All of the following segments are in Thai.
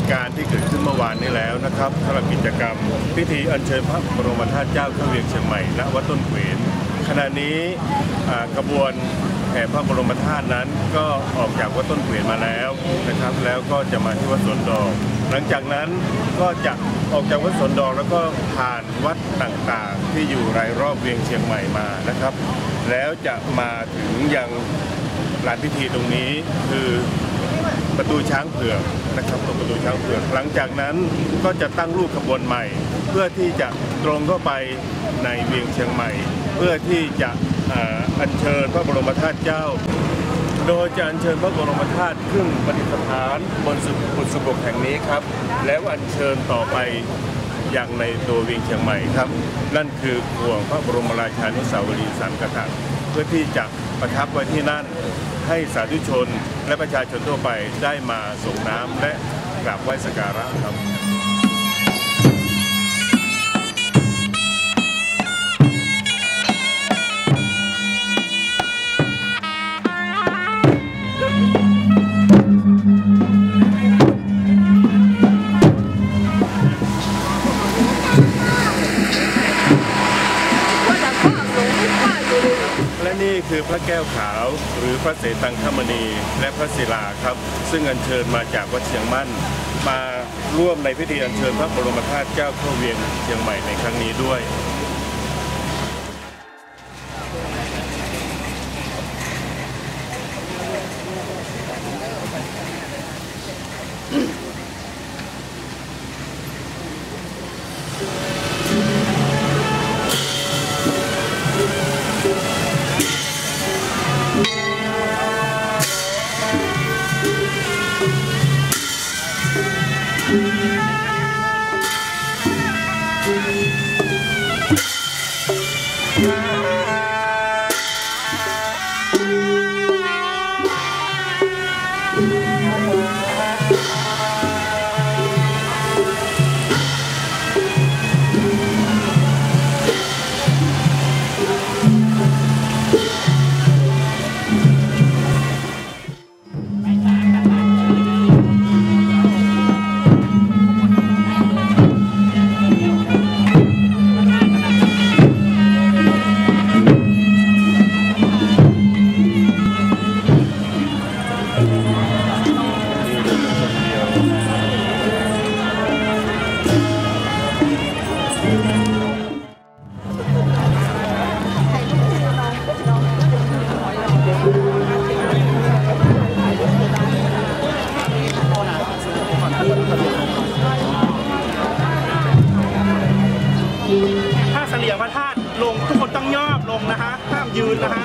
ตุการณ์ที่เกิดขึ้นเมื่อวานนี้แล้วนะครับสำหรับกิจกรรม พิธีอัญเชิญพระบรมธาตุเจ้าเข้าเวียงเชียงใหม่ณวัดต้นเขวนขณะนี้กระบวนแห่พระบรมธาตุนั้นก็ออกจากวัดต้นเขวนมาแล้วนะครับ แล้วก็จะมาที่วัดสวนดอก หลังจากนั้นก็จะออกจากวัดสวนดอกแล้วก็ผ่านวัดต่างๆ ที่อยู่รายรอบเวียงเชียงใหม่มานะครับ แล้วจะมาถึงยังลานพิธีตรงนี้คือ ประตูช้างเผือกนะครับตรงประตูช้างเผือก หลังจากนั้นก็จะตั้งรูปขบวนใหม่ เพื่อที่จะตรงเข้าไปในเวียงเชียงใหม่ เพื่อที่จะอัญเชิญพระบรมธาตุเจ้า โดยจะอัญเชิญพระบรมธาตุขึ้นประดิษฐานบนสุบุษบกแห่งนี้ครับ แล้วอัญเชิญต่อไปยังในตัวเวียงเชียงใหม่ครับ นั่นคือห่วงพระบรมราชานุสาวรีย์สามกษัตริย์ พื่อที่จะประทับไว้ที่นั่น ให้สาธุชนและประชาชนทั่วไปได้มาส่งน้ำและกราบไหว้สักการะครับ นี่คือพระแก้วขาวหรือพระเสตังคมณี และพระศิลาครับ ซึ่งอัญเชิญมาจากวัดเชียงมั่น มาร่วมในพิธีอัญเชิญพระบรมธาตุเจ้าข้าเวียงเชียงใหม่ในครั้งนี้ด้วย ถ้าเสลี่ยงพระธาตุลงทุกคนต้องย่อลงนะฮะห้ามยืนนะฮะ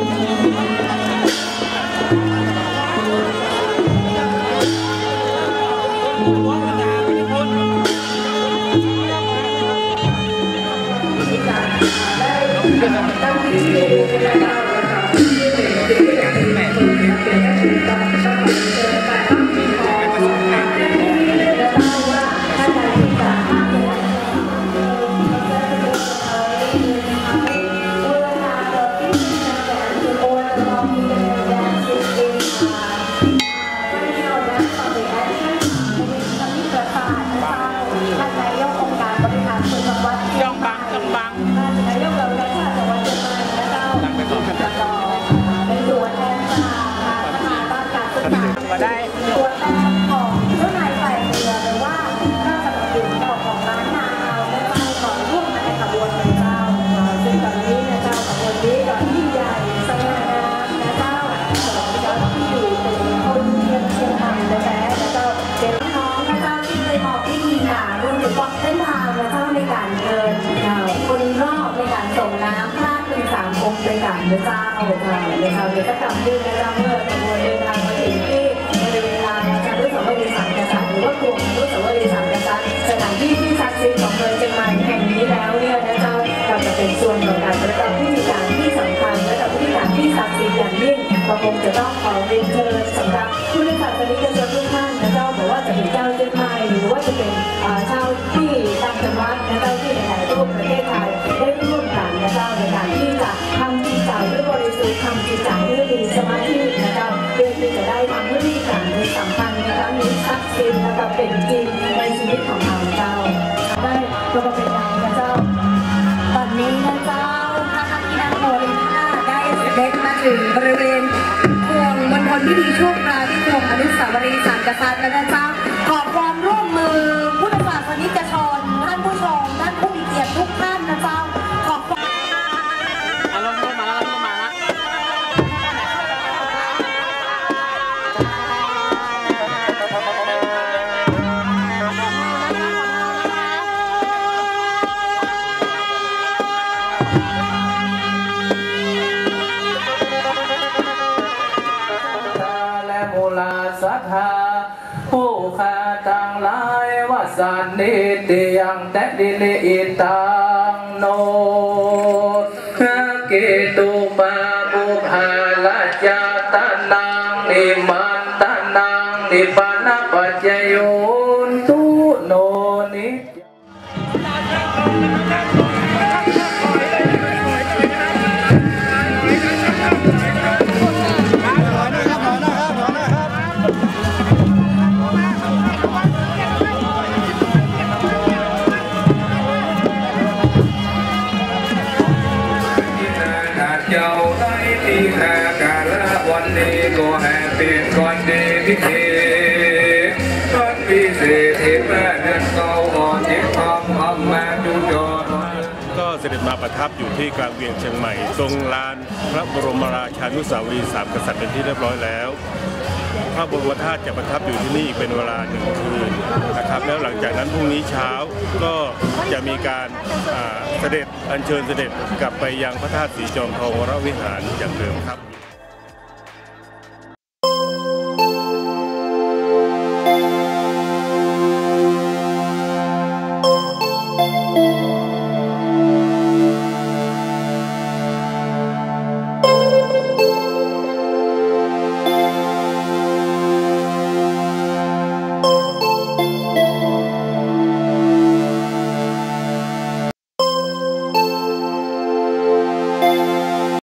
Thank you. ค์ในการะเจ้าเจ้าในเจ้าเดี๋ยวก็กลับดึงนะเจ้าเมื่อขบวนเดินทางมาถึงที่บริเวณลานอาจารย์รุสาวรีย์สามกษัตริย์หรือว่ากลุ่มรุสาวรีย์สามกษัตริย์สถานที่ที่ศักดิ์สิทธิ์ของเมืองเชียงใหม่แห่งนี้แล้วเนี่ยนะเจ้าเราจะเป็นส่วนของการประกอบพิธีการที่สำคัญและกับพิธีการที่ศักดิ์สิทธิ์อย่างยิ่งเราคงจะต้องขอเรียนเชิญสำหรับผู้ที่ศาสนิกชนทุกท่านนะเจ้าไม่ว่าจะเป็นเจ้าเชียงใหม่หรือว่าจะเป็นเอ่อชาวที่ต่างจังหวัดนะเจ้าที่ในหลายรูปประเทศไทย ทำให้มีการในสัมพันธ์นะคะมีศักดิ์สิทธิ์นะคะเป็นจริงในชีวิตของเราเจ้า ได้ก็มาเป็นนายนะเจ้า ตอนนี้นะเจ้าพระที่นั่งโมเลนาได้เสด็จมาถึงบริเวณพวงมณฑลพิธีช่วงราที่พวงอนุสาวรีย์สามกษัตริย์แล้วนะเจ้า ติตยังแตดิเลอิตังโนเกตุปาบุพาลาจตานังนิมันตานังนิปานปัจโย ประทับอยู่ที่กลางเวียงเชียงใหม่ทรงลานพระบรมราชานุสาวรีย์สามกษัตริย์เป็นที่เรียบร้อยแล้วพระบรมธาตุจะประทับอยู่ที่นี่อีกเป็นเวลาหนึ่งคืนนะครับ แล้วหลังจากนั้นพรุ่งนี้เช้าก็จะมีการเสด็จอัญเชิญเสด็จกลับไปยังพระธาตุสีจอมทองวรวิหารอย่างเดิมครับ